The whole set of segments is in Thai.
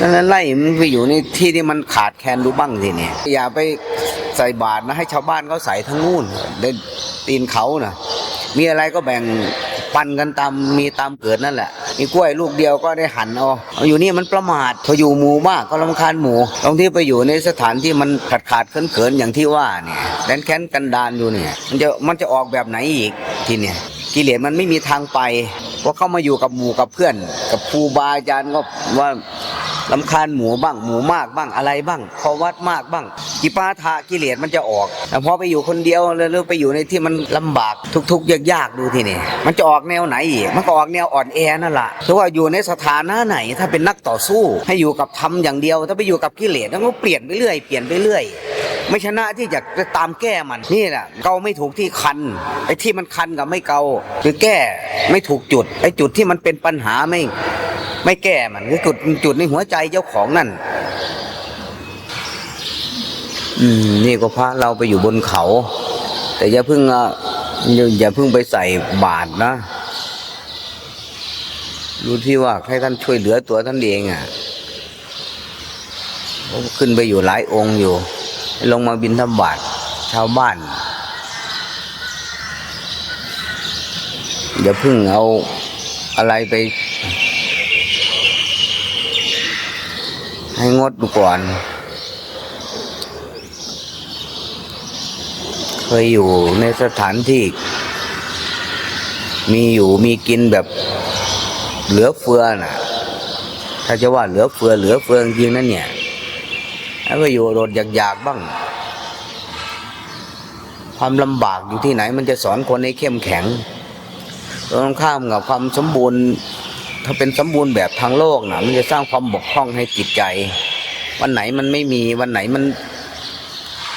นั้นไล่มันไปอยู่ในที่ที่มันขาดแคลนดูบ้างสิเนี่ยอย่าไปใส่บาตรนะให้ชาวบ้านเขาใส่ทั้งนู่นเดินตีนเขานะมีอะไรก็แบ่งปันกันตามมีตามเกิดนั่นแหละ มีกล้วยลูกเดียวก็ได้หั่นเอาเอาอยู่นี่มันประมาทพออยู่หมู่มากก็รำคาญหมู่ตรงที่ไปอยู่ในสถานที่มันขาดขาดเขินเขินอย่างที่ว่าเนี่ยแดนแค้นกันดานอยู่เนี่ยมันจะมันจะออกแบบไหนอีกทีเนี่ยกิเลสมันไม่มีทางไปเพราะเข้ามาอยู่กับหมู่กับเพื่อน กับครูบาอาจารย์ก็ว่า ลำคาญหมูบ้างหมูมากบ้างอะไรบ้างพอวัดมากบ้างกิปาทะกิเลสมันจะออกแต่พอไปอยู่คนเดียวแล้วไปอยู่ในที่มันลำบากทุกๆยากๆดูทีนี่มันจะออกแนวไหนอีกมันก็ออกแนวอ่อนแอนั่นแหละเพราว่าอยู่ในสถานะไหนถ้าเป็นนักต่อสู้ ให้อยู่กับธรรมอย่างเดียว ถ้าไปอยู่กับกิเลสมันก็เปลี่ยนไปเรื่อยเปลี่ยนไปเรื่อยไม่ชนะที่จะจะตามแก้มันนี่แหละเกาไม่ถูกที่คันไอ้ที่มันคันกับไม่เกาคือแก้ไม่ถูกจุดไอ้จุดที่มันเป็นปัญหาไม่ ไม่แก้มันคือจุดจุดในหัวใจเจ้าของนั่น อืม นี่ก็พระเราไปอยู่บนเขา แต่อย่าเพิ่งอย่าเพิ่งไปใส่บาตรนะดูที่ว่าให้ท่านช่วยเหลือตัวท่านเองอะขึ้นไปอยู่หลายองค์อยู่ ลงมาบินทบาทชาวบ้านอย่าเพิ่งเอาอะไรไป ให้งดดูก่อน เคยอยู่ในสถานที่ มีอยู่มีกินแบบเหลือเฟือน่ะ ถ้าจะว่าเหลือเฟือเหลือเฟือจริงนั่นเนี่ยแล้วก็อยู่อดอยากๆบ้าง ความลำบากอยู่ที่ไหนมันจะสอนคนให้เข้มแข็งตรงข้ามกับความสมบูรณ์ ถ้าเป็นสมบูรณ์แบบทางโลกนะมันจะสร้างความบกพร่องให้จิตใจ วันไหนมันไม่มีวันไหนมัน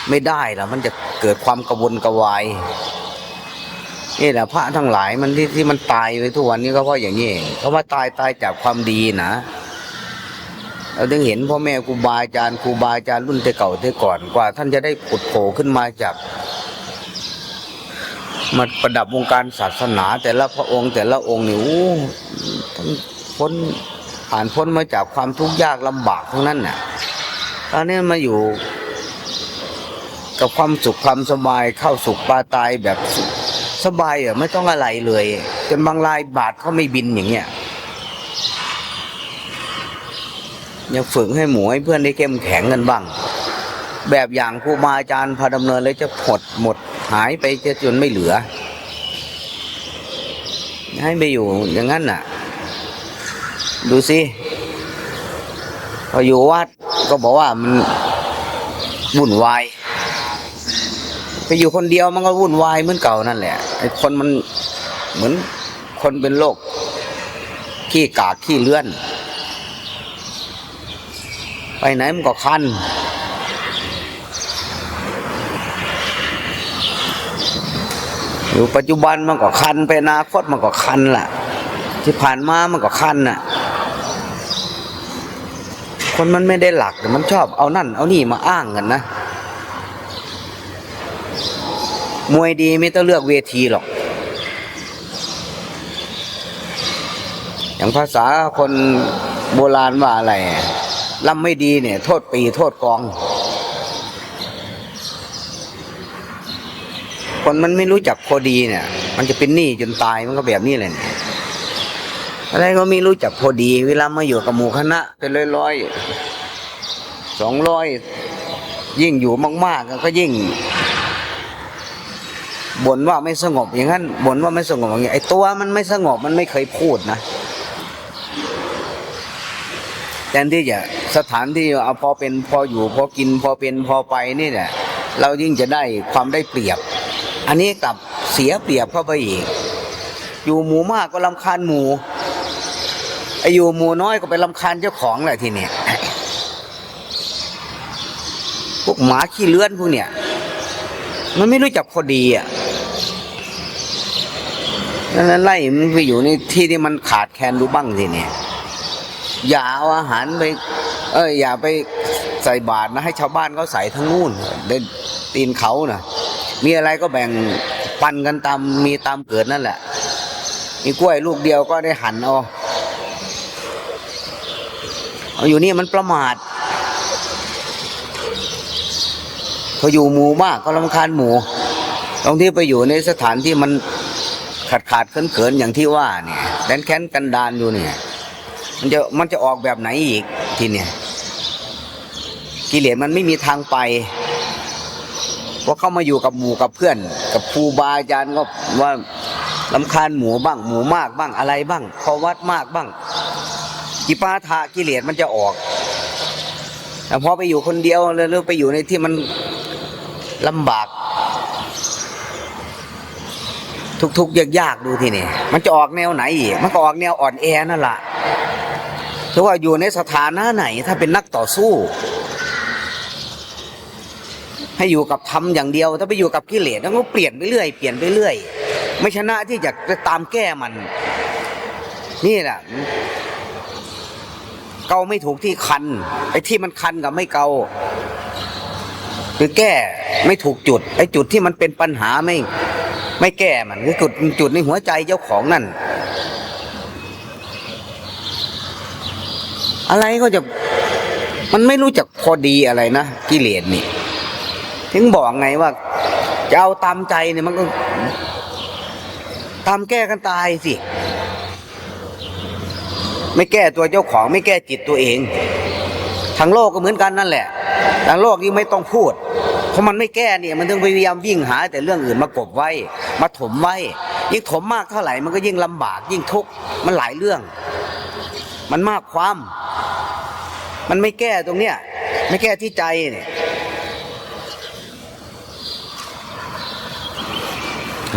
ไม่ได้แล้วมันจะเกิดความกระวนกระวายนี่แหละพระทั้งหลายมันที่ที่มันตายไปทุกวันนี้ก็เพราะอย่างนี้เองเพราะว่าตายตายจากความดีนะเราถึงเห็นพ่อแม่ครูบาอาจารย์ครูบาอาจารย์รุ่นแต่เก่าแต่ก่อนกว่า ท่านจะได้ผุดโผล่ขึ้นมาจากมาประดับวงการศาสนา แต่ละพระองค์แต่ละองค์นี่โอ้ พ้นผ่านพ้นมาจากความทุกข์ยากลำบากทั้งนั้นน่ะตอนนี้มาอยู่ กับความสุขความสบายเข้าสุขปลาตายแบบสบายอะไม่ต้องอะไรเลยจนบางรายบาทเขาไม่บินอย่างเงี้ยยังฝึกให้หมูให้เพื่อนได้เข้มแข็งกันบ้าง แบบอย่างครูบาอาจารย์พาดำเนินเลยจะหดหมดหายไปจะจนไม่เหลือ ให้ไปอยู่อย่างนั้นน่ะ ดูสิพออยู่วัดก็บอกว่ามันวุ่นวายไปอยู่คนเดียวมันก็วุ่นวายเหมือนเก่านั่นแหละไอ้คนมันเหมือนคนเป็นโรคขี้กากขี้เลื่อน ไปไหนมันก็คันอยู่ปัจจุบันมันก็คันไปอนาคตมันก็คันแหละที่ผ่านมามันก็คันน่ะ คนมันไม่ได้หลักแต่มันชอบเอานั่น เอานี่มาอ้างกันนะ มวยดีไม่ต้องเลือกเวทีหรอก อย่างภาษาคนโบราณว่าอะไรลำไม่ดีเนี่ย โทษปีโทษกอง คนมันไม่รู้จักพอดีเนี่ย มันจะเป็นหนี้จนตายมันก็แบบนี้เลยเนี่ย อะไรก็ไม่รู้จักพอดี เวลามาอยู่กับหมู่คณะเป็นร้อยร้อยสองร้อยยิ่งอยู่มากๆก็ยิ่งบ่นว่าไม่สงบอย่างนั้นบ่นว่าไม่สงบอย่างนี้ไอ้ตัวมันไม่สงบมันไม่เคยพูดนะแทนที่จะสถานที่เอาพอเป็นพออยู่พอกินพอเป็นพอไปนี่แหละเรายิ่งจะได้ความได้เปรียบ อันนี้กลับเสียเปรียบเข้าไปอีก อยู่หมู่มากก็ลำคาญหมู่ อ้อยู่หมู่น้อยก็ไปลำคาญเจ้าของแหละทีเนี้ยพวกหมาขี้เลื้อนพวกเนี้ยมันไม่รู้จักพอดีอะนั้นไล่มันไปอยู่ในที่ที่มันขาดแคลนดูบ้างทีเนี้ยอย่าเอาอาหารไป เอ้ยอย่าไปใส่บาตรนะให้ชาวบ้านเขาใส่ทั้งนู่นเดินตีนเขาน่ะ มีอะไรก็แบ่งปันกันตามมีตามเกิดนั่นแหละ มีกล้วยลูกเดียวก็ได้หันเอา อาอยู่นี่มันประมาทพออยู่หมู่มากก็รำคาญหมู่ตรงที่ไปอยู่ในสถานที่มันขาดขาดเขินเขินอย่างที่ว่าเนี่ยแดนแค้นกันดานอยู่เนี่ย มันจะมันจะออกแบบไหนอีกทีเนี่ยกิเลสมันไม่มีทางไปเพราะเข้ามาอยู่กับหมู่กับเพื่อน กับครูบาอาจารย์ก็ว่าลำคาญหมูบ้าง หมูมากบ้างอะไรบ้างขอวัดมากบ้าง กิปาทะกิเลสมันจะออกแต่พอไปอยู่คนเดียวแล้วหรือไปอยู่ในที่มันลำบาก ทุกๆยากๆดูทีนี่มันจะออกแนวไหนอีกมันก็ออกแนวอ่อนแอนั่นแหละเพราว่าอยู่ในสถานะไหน ถ้าเป็นนักต่อสู้ ให้อยู่กับธรรมอย่างเดียว ถ้าไปอยู่กับกิเลสแล้วก็เปลี่ยนไปเรื่อยเปลี่ยนไปเรื่อยไม่ชนะที่จะตามแก้มัน นี่แหละ เกาไม่ถูกที่คันไอ้ที่มันคันกับไม่เกาคือแก้ไม่ถูกจุด ไอ้จุดที่มันเป็นปัญหาไม่ ไม่แก้มันคือจุดจุดในหัวใจเจ้าของนั่น อะไรก็จะมันไม่รู้จักพอดีอะไรนะกิเลสนี่ ถึงบอกไงว่าจะเอาตามใจเนี่ยมันก็ ตามแก้กันตายสิ ไม่แก้ตัวเจ้าของไม่แก้จิตตัวเองทางโลกก็เหมือนกันนั่นแหละทางโลกยิ่ไม่ต้องพูด เพราะมันไม่แก้เนี่ยมันต้องพยายามวิ่งหา แต่เรื่องอื่นมากบไว้ มาถมไว้ ยิ่งถมมากเท่าไหร่มันก็ยิ่งลำบาก ยิ่งทุกข์มันหลายเรื่อง มันมากความ มันไม่แก้ตรงเนี้ยไม่แก้ที่ใจเนี่ย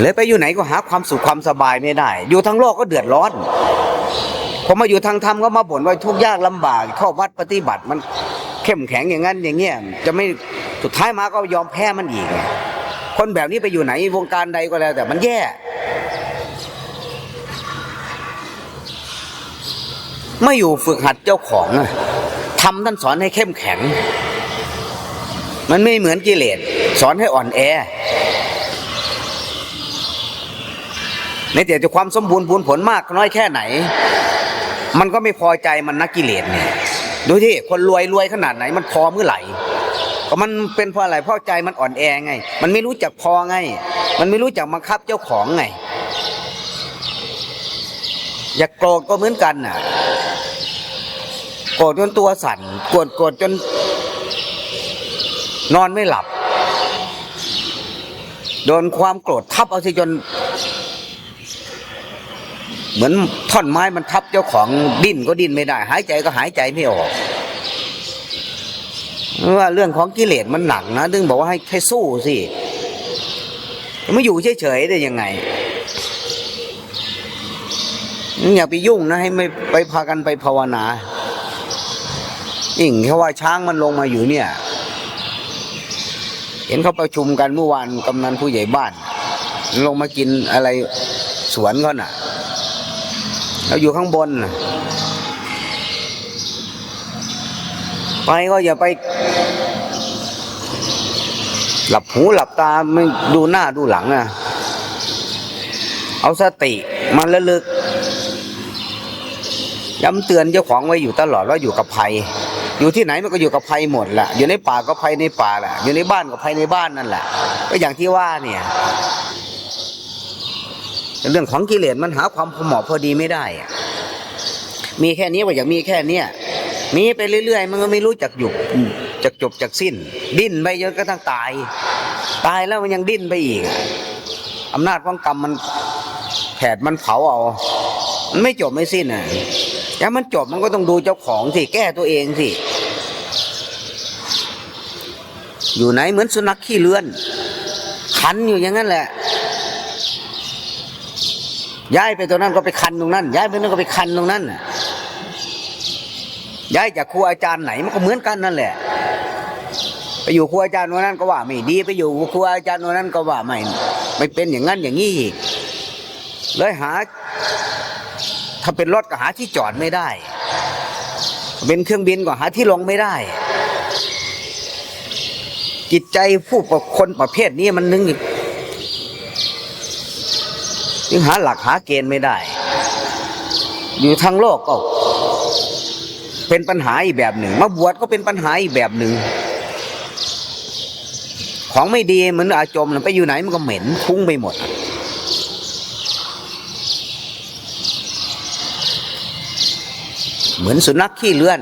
เลยไปอยู่ไหนก็หาความสุขความสบายไม่ได้ อยู่ทั้งโลกก็เดือดร้อน พอมาอยู่ทางธรรมก็มาบ่นว่าทุกยากลำบากเข้าวัดปฏิบัติมันเข้มแข็งอย่างนั้นอย่างเงี้ยจะไม่สุดท้ายมาก็ยอมแพ้มันอีก คนแบบนี้ไปอยู่ไหนวงการใดก็แล้ว แต่มันแย่ไม่อยู่ฝึกหัดเจ้าของทำท่านสอนให้เข้มแข็ง มันไม่เหมือนกิเลสสอนให้อ่อนแอ ในแต่จะความสมบูรณ์ผลผลมากน้อยแค่ไหน มันก็ไม่พอใจมันนักกิเลสเนี่ยดูที่คนรวยรวยขนาดไหน มันพอเมื่อไหร่ก็มันเป็นเพราะอะไรเพราะใจมันอ่อนแอไง มันไม่รู้จักพอไง มันไม่รู้จักบังคับเจ้าของไง อยากโกรธก็เหมือนกันน่ะโกรธจนตัวสั่นโกรธโกรธจน นอนไม่หลับโดนความโกรธทับเอาสิจน เหมือนท่อนไม้มันทับเจ้าของดิ้นก็ดิ้นไม่ได้ หายใจก็หายใจไม่ออกว่าเรื่องของกิเลสมันหนักนะดึงบอกว่าให้ให้สู้สิไม่อยู่เฉยๆได้ยังไงอย่าไปยุ่งนะให้ไม่ไปพากันไปภาวนายิ่งแค่ว่าช้างมันลงมาอยู่เนี่ย เห็นเขาประชุมกันเมื่อวานกำนันผู้ใหญ่บ้าน ลงมากินอะไรสวนเขาน่ะ เราอยู่ข้างบน ไปก็อย่าไป หลับหูหลับตาไม่ดูหน้าดูหลังนะเอาสติมันระลึก ย้ำเตือนเจ้าของไว้อยู่ตลอดว่าอยู่กับภัย อยู่ที่ไหนมันก็อยู่กับภัยหมดแหละอยู่ในป่าก็ภัยในป่าแหละอยู่ในบ้านก็ภัยในบ้านนั่นแหละก็อย่างที่ว่าเนี่ย เรื่องของกิเลสมันหาความพอเหมาะพอดีไม่ได้มีแค่นี้ว่าอยากมีแค่เนี้ยมีไปเรื่อย ๆ มันก็ไม่รู้จักหยุดจักจบจักสิ้น ดิ้นไปจนกระทั่งตาย ตายแล้วมันยังดิ้นไปอีกอำนาจของกรรมมันแผดมันเผาเอามันไม่จบไม่สิ้นอะถ้ามันจบมันก็ต้องดูเจ้าของสิแก้ตัวเองสิอยู่ไหนเหมือนสุนัขขี้เลื่อนคันอยู่อย่างนั้นแหละ ย้ายไปตรงนั้นก็ไปคันตรงนั้น ย้ายไปนั้นก็ไปคันตรงนั้นย้ายจากครูอาจารย์ไหนมันก็เหมือนกันนั่นแหละ ไปอยู่ครูอาจารย์วันนั้นก็ว่าไม่ดีไปอยู่ครูอาจารย์วันนั้นก็ว่าไม่ไม่เป็นอย่างนั้นอย่างนี้อีกเลยหา ถ้าเป็นรถก็หาที่จอดไม่ได้ เป็นเครื่องบินก็หาที่ลงไม่ได้ จิตใจผู้คนประเภทนี้มันนึง ยังหาหลักหาเกณฑ์ไม่ได้ อยู่ทางโลกก็เป็นปัญหาอีกแบบหนึ่ง มาบวชก็เป็นปัญหาอีกแบบหนึ่ง ของไม่ดีเหมือนอาจมไปอยู่ไหนมันก็เหม็นฟุ้งไปหมดเหมือนสุนัขขี้เลื่อน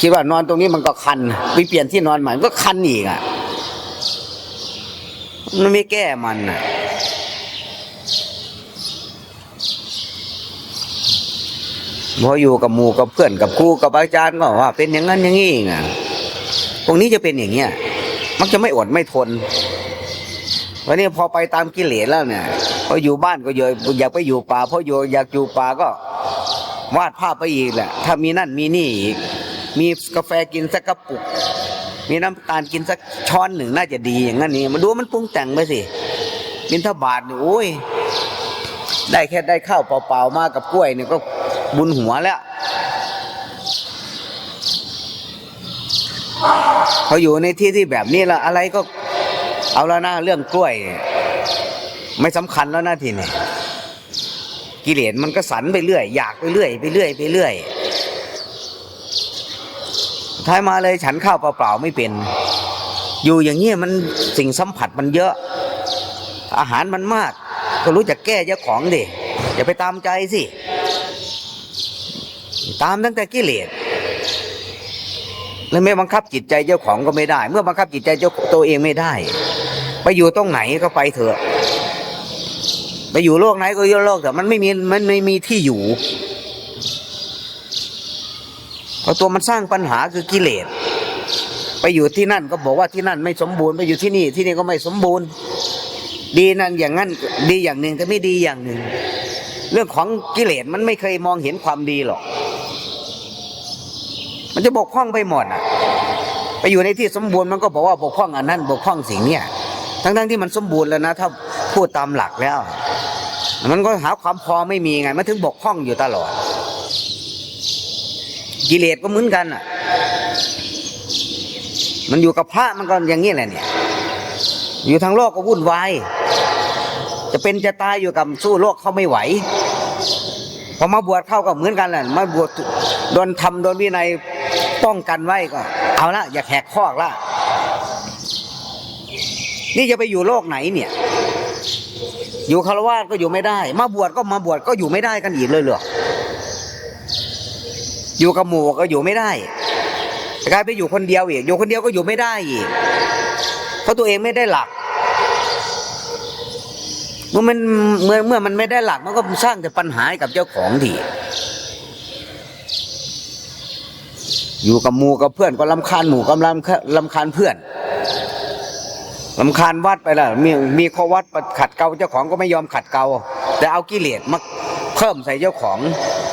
คิดว่านอนตรงนี้มันก็คันไปเปลี่ยนที่นอนใหม่มันก็คันอีกอะ มันไม่แก้มันอะ พออยู่กับหมู่กับเพื่อนกับครูกับอาจารย์ก็ว่า เป็นอย่างนั้นอย่างนี้ไงพวกนี้จะเป็นอย่างเงี้ยมักจะไม่อดไม่ทนวันนี้พอไปตามกิเลสแล้วเนี่ยพออยู่บ้านก็อยากอยากไปอยู่ป่าพออยู่อยากอยู่ป่าก็วาดภาพไปอีกแหละถ้ามีนั่นมีนี่อีก มีกาแฟกินสักกระปุก มีน้ำตาลกินสักช้อนหนึ่งน่าจะดีอย่างนั้นนี่มาดูมันปรุงแต่งไปสิบินทบาทนี่โอ้ยได้แค่ได้ข้าวเปล่าๆมากับกล้วยเนี่ยก็ บุญหัวแล้วพออยู่ในที่ที่แบบนี้ละอะไรก็เอาแล้วนะเรื่องกล้วย ไม่สำคัญแล้วนะทีนี้กิเลสมันก็สันไปเรื่อย อยากไปเรื่อยไปเรื่อยไปเรื่อยท้ายมาเลยฉันข้าวเปล่าๆไม่เป็น อยู่อย่างเงี้มันสิ่งสัมผัสมันเยอะ อาหารมันมาก ก็รู้จักแก้เจ้าของดิอย่าไปตามใจสิ ตามตั้งแต่กิเลสแล้วไม่บังคับจิตใจเจ้าของก็ไม่ได้ เมื่อบังคับจิตใจเจ้าตัวเองไม่ได้ ไปอยู่ตรงไหนก็ไปเถอะ ไปอยู่โลกไหนก็อยู่โลกแต่มันไม่มีมันไม่มีที่อยู่เพราะตัวมันสร้างปัญหาคือกิเลสไปอยู่ที่นั่นก็บอกว่าที่นั่นไม่สมบูรณ์ไปอยู่ที่นี่ที่นี่ก็ไม่สมบูรณ์ ดีนั่นอย่างนั้นดีอย่างหนึ่งแต่ไม่ดีอย่างหนึ่ง เรื่องของกิเลสมันไม่เคยมองเห็นความดีหรอก มันจะบกพร่องไปหมดอะ ไปอยู่ในที่สมบูรณ์มันก็บอกว่าบกพร่องอันนั้นบกพร่องสิ่งเนี้ยทั้งๆที่มันสมบูรณ์แล้วนะ ถ้าพูดตามหลักแล้ว มันก็หาความพอไม่มีไงมันถึงบกพร่องอยู่ตลอด กิเลสก็เหมือนกันอะ มันอยู่กับพระมันก็อย่างนี้แหละเนี่ย อยู่ทางโลกก็วุ่นวายจะเป็นจะตายอยู่กับสู้โลกเขาไม่ไหวพอมาบวชเข้าก็เหมือนกันแหละมาบวชโดนทำโดนวินัย ป้องกันไว้ก็ เอาละอย่าแหกข้อกละนี่จะไปอยู่โลกไหนเนี่ย อยู่คารวะก็อยู่ไม่ได้ มาบวชก็มาบวชก็อยู่ไม่ได้กันอีกเลยเหรออยู่กับหมู่ก็อยู่ไม่ได้กลายไปอยู่คนเดียวอีกอยู่คนเดียวก็อยู่ไม่ได้อีกเพราะตัวเองไม่ได้หลักเมื่อมันเมื่อเมื่อมันไม่ได้หลักมันก็สร้างแต่ปัญหาให้กับเจ้าของที อยู่กับหมูกับเพื่อนก็ลำคาญหมู่กับลำลำคาญเพื่อนลำคาญวัดไปแล้วมีมีข้อวัดขัดเกลาเจ้าของก็ไม่ยอมขัดเกลาแต่เอากิเลสมาเพิ่มใส่เจ้าของ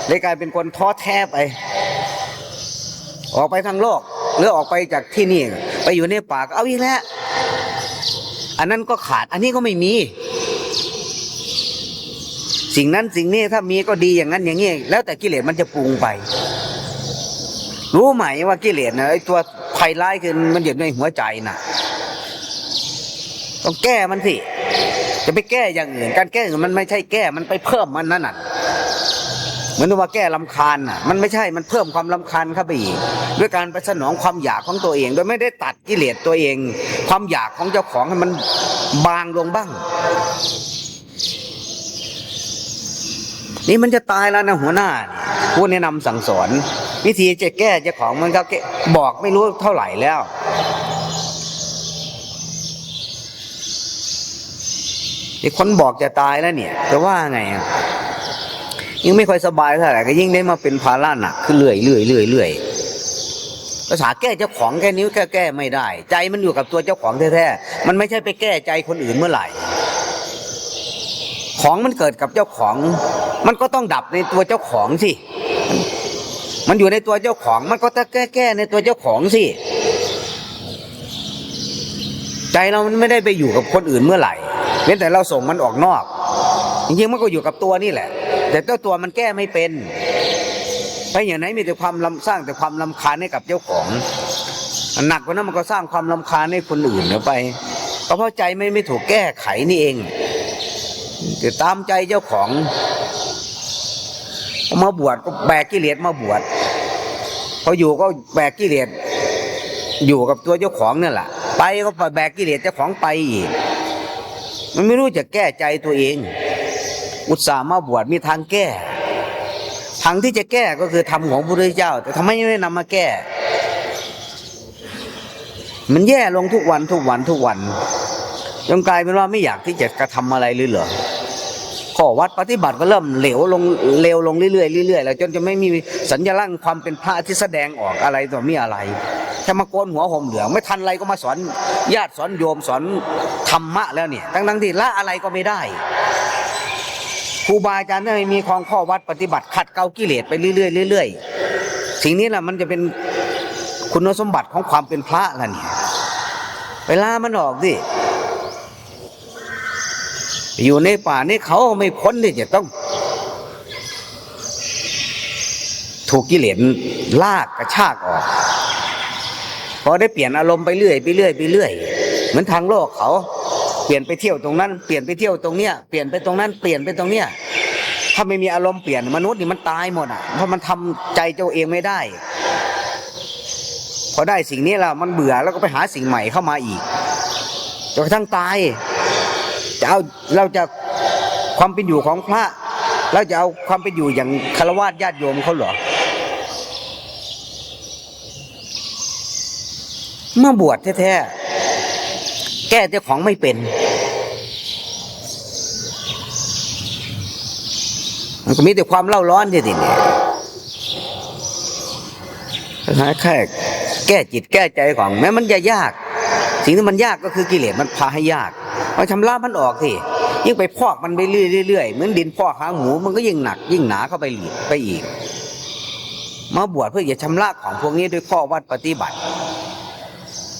เลยกลายเป็นคนท้อแท้ไป ออกไปทางโลกหรือออกไปจากที่นี่ ไปอยู่ในป่าก็เอาอีกแล้วอันนั้นก็ขาดอันนี้ก็ไม่มี สิ่งนั้นสิ่งนี้ถ้ามีก็ดีอย่างนั้นอย่างนี้แล้วแต่กิเลสมันจะปรุงไป รู้ไหมว่ากิเลสนะไอ้ตัวภัยร้ายคือมันอยู่ในหัวใจน่ะต้องแก้มันสิ จะไปแก้อย่างอื่น การแก้มันไม่ใช่แก้ มันไปเพิ่มมันนั่นน่ะเหมือนว่าแก้ลำคาญน่ะ มันไม่ใช่มันเพิ่มความลำคาญเข้าไปอีกด้วยการไปสนองความอยากของตัวเอง โดยไม่ได้ตัดกิเลสตัวเอง ความอยากของเจ้าของให้มันบางลงบ้าง นี่มันจะตายแล้วนะหัวหน้าผู้แนะนำสั่งสอน วิธีจะแก้เจ้าของมันก็บอกไม่รู้เท่าไหร่แล้วไอ้คนบอกจะตายแล้วเนี่ย จะว่าไงอะยิ่งไม่ค่อยสบายเท่าไหร่ก็ยิ่งได้มาเป็นภาระหนักขึ้นเรื่อยเรื่อยเรื่อยเรื่อยภาษาแก้เจ้าของแค่นิ้วแค่แก้ไม่ได้ ใจมันอยู่กับตัวเจ้าของแท้ๆมันไม่ใช่ไปแก้ใจคนอื่นเมื่อไหร่ ของมันเกิดกับเจ้าของ มันก็ต้องดับในตัวเจ้าของสิ มันอยู่ในตัวเจ้าของ มันก็ต้องแก้แก้ในตัวเจ้าของสิ ใจเรามันไม่ได้ไปอยู่กับคนอื่นเมื่อไหร่เว้นแต่เราส่งมันออกนอก จริงๆมันก็อยู่กับตัวนี่แหละ แต่เจ้าตัวมันแก้ไม่เป็นไปอย่างไหนมีแต่ความลำสร้างแต่ความลำคาญให้กับเจ้าของหนักกว่านั้นมันก็สร้างความลำคาญให้คนอื่นเดี๋ยไปก็เพราะใจไม่ไม่ถูกแก้ไขนี่เองแต่ตามใจเจ้าของ มาบวชก็แบกกิเลสมาบวช ออยู่ก็แบกกิเลสอยู่กับตัวเจ้าของนั่นแหละไปก็ไปแบกกิเลสเจ้าของไปอีก มันไม่รู้จะแก้ใจตัวเอง อุตส่าห์มาบวชมีทางแก้ ทางที่จะแก้ก็คือธรรมของพระพุทธเจ้า แต่ทำไมไม่นำมาแก้ มันแย่ลงทุกวันทุกวันทุกวันจนกลายเป็นว่าไม่อยากที่จะกระทำอะไรเลยเหรอ ข้อวัดปฏิบัติก็เริ่มเหลวลงเลวลงเรื่อยๆเรื่อยๆแล้วจนจะไม่มีสัญลักษณ์ความเป็นพระที่แสดงออกอะไรต่อมีอะไรแค่มาโกนหัวห่มเหลืองไม่ทันอะไรก็มาสอนญาติสอนโยมสอนธรรมะแล้วเนี่ยทั้งๆที่ละอะไรก็ไม่ได้ครูบาอาจารย์ได้มีของข้อวัดปฏิบัติขัดเกลากิเลสไปเรื่อยๆเรื่อยๆสิ่งนี้แหละมันจะเป็นคุณสมบัติของความเป็นพระล่ะเนี่ยเวลามันออกดิ อยู่ในป่านี่เขาไม่พ้นที่จะต้อง ถูกกิเลสลากกระชากออกพอได้เปลี่ยนอารมณ์ไปเรื่อยไปเรื่อยไปเรื่อยเหมือนทางโลกเขา เปลี่ยนไปเที่ยวตรงนั้น เปลี่ยนไปเที่ยวตรงเนี้ยเปลี่ยนไปตรงนั้นเปลี่ยนไปตรงเนี้ยถ้าไม่มีอารมณ์เปลี่ยนมนุษย์นี่มันตายหมดอะเพราะมันทำใจเจ้าเองไม่ได้ พอได้สิ่งนี้แล้วมันเบื่อแล้วก็ไปหาสิ่งใหม่เข้ามาอีกจนกระทั่งตาย เอาเราจะความเป็นอยู่ของพระเราจะเอาความเป็นอยู่อย่างคารวะญาติโยมเขาเหรอเมื่อบวชแท้ๆแก้เจ้าของไม่เป็น มันก็มีแต่ความเล่าร้อนที่สิเนี่ยหาแค่แก้จิตแก้ใจของ แม้มันจะยาก สิ่งที่มันยากก็คือกิเลสมันพาให้ยาก เอาชำระมันออกสิยิ่งไปพอกมันไปเรื่อยๆเหมือนดินพอกหางหมูมันก็ยิ่งหนัก ยิ่งหนาเข้าไปอีกไปอีก มาบวชเพื่อจะชำระของพวกนี้ด้วยข้อวัดปฏิบัติ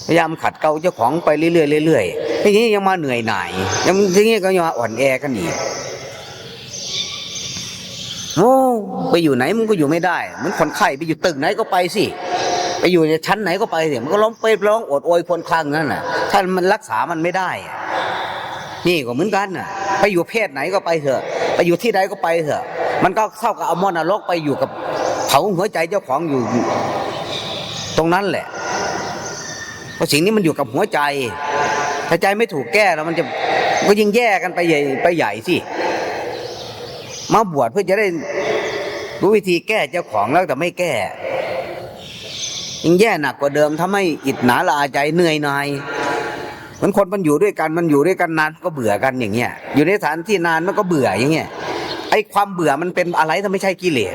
พยายามขัดเกลาเจ้าของไปเรื่อยๆเรื่อยๆทีนี้ยังมาเหนื่อยหน่าย ยังทีนี้ก็ยังมาอ่อนแอกันอีกโอ้ไปอยู่ไหนมันก็อยู่ไม่ได้เหมือนคนไข้ไปอยู่ตึกไหนก็ไปสิไปอยู่ในชั้นไหนก็ไปสิมันก็ร้องไปร้องโอดโอยควรคลางนั่นน่ะถ้ามันรักษามันไม่ได้ นี่ก็เหมือนกันน่ะ ไปอยู่เพศไหนก็ไปเถอะ ไปอยู่ที่ใดก็ไปเถอะ มันก็เท่ากับเอามอนรกไปอยู่กับเผาหัวใจเจ้าของอยู่ ตรงนั้นแหละ เพราะสิ่งนี้มันอยู่กับหัวใจ ถ้าใจไม่ถูกแก้แล้วมันจะก็ยิ่งแย่กันไปใหญ่ไปใหญ่สิ มาบวชเพื่อจะได้รู้วิธีแก้เจ้าของแล้วแต่ไม่แก้ยิ่งแย่หนักกว่าเดิมทำให้อิดหนาละอาใจเหนื่อยหน่าย มือนคนมันอยู่ด้วยกันมันอยู่ด้วยกันนานก็เบื่อกันอย่างเงี้ยอยู่ในสถานที่นานมันก็เบื่ออย่างเงี้ยไอ้ความเบื่อมันเป็นอะไรถ้าไม่ใช่กิเลส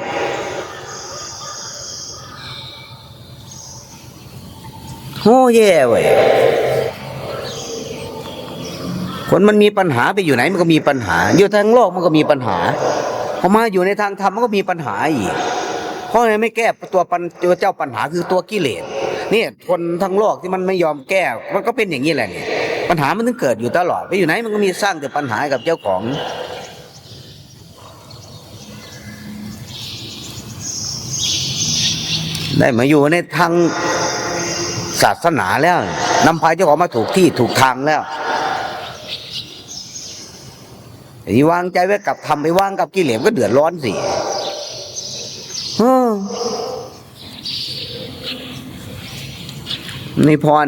โอ้แย่เว้ยคนมันมีปัญหาไปอยู่ไหนมันก็มีปัญหา อยู่ทางโลกมันก็มีปัญหาพอมาอยู่ในทางธรรมมันก็มีปัญหาอีกเพราะอะไรไม่แก้ตัวปัญเจ้าปัญหาคือตัวกิเลสเนี่ยคนทั้งโลกที่มันไม่ยอมแก้ มันก็เป็นอย่างนี้แหละเนี่ย ปัญหามันถึงเกิดอยู่ตลอดไปอยู่ไหนมันก็มีสร้างแต่ปัญหากับเจ้าของ ได้มาอยู่ในทางศาสนาแล้วนำพาเจ้าของมาถูกที่ถูกทางแล้วอ้วางใจไว้กับทำไปวางกับกิเลสก็เดือดร้อนสิเออนี่พร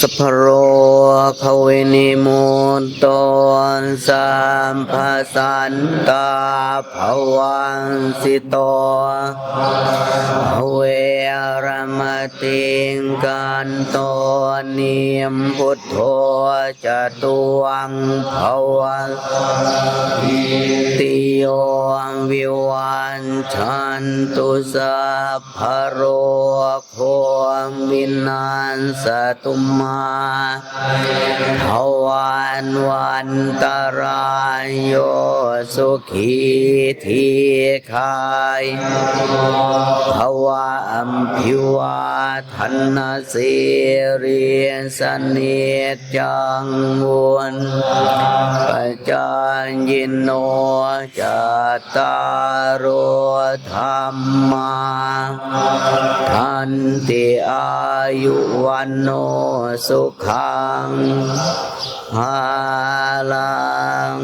สัพโรภเวนิโมนตนสัมภสันตาภวันสิโตเวรมติงกันตเนียมพุทโธจตุวังภวันติโยวิวันชันตุสัพโรโควินันสตุมมาภวันวันตรายโยสุขีทีคายภวะอัมพิวาทันสิริสเนจังวนปัจจายโนจัตตารโอธรรมาทันติอายุวันโนสุขังฮาลัง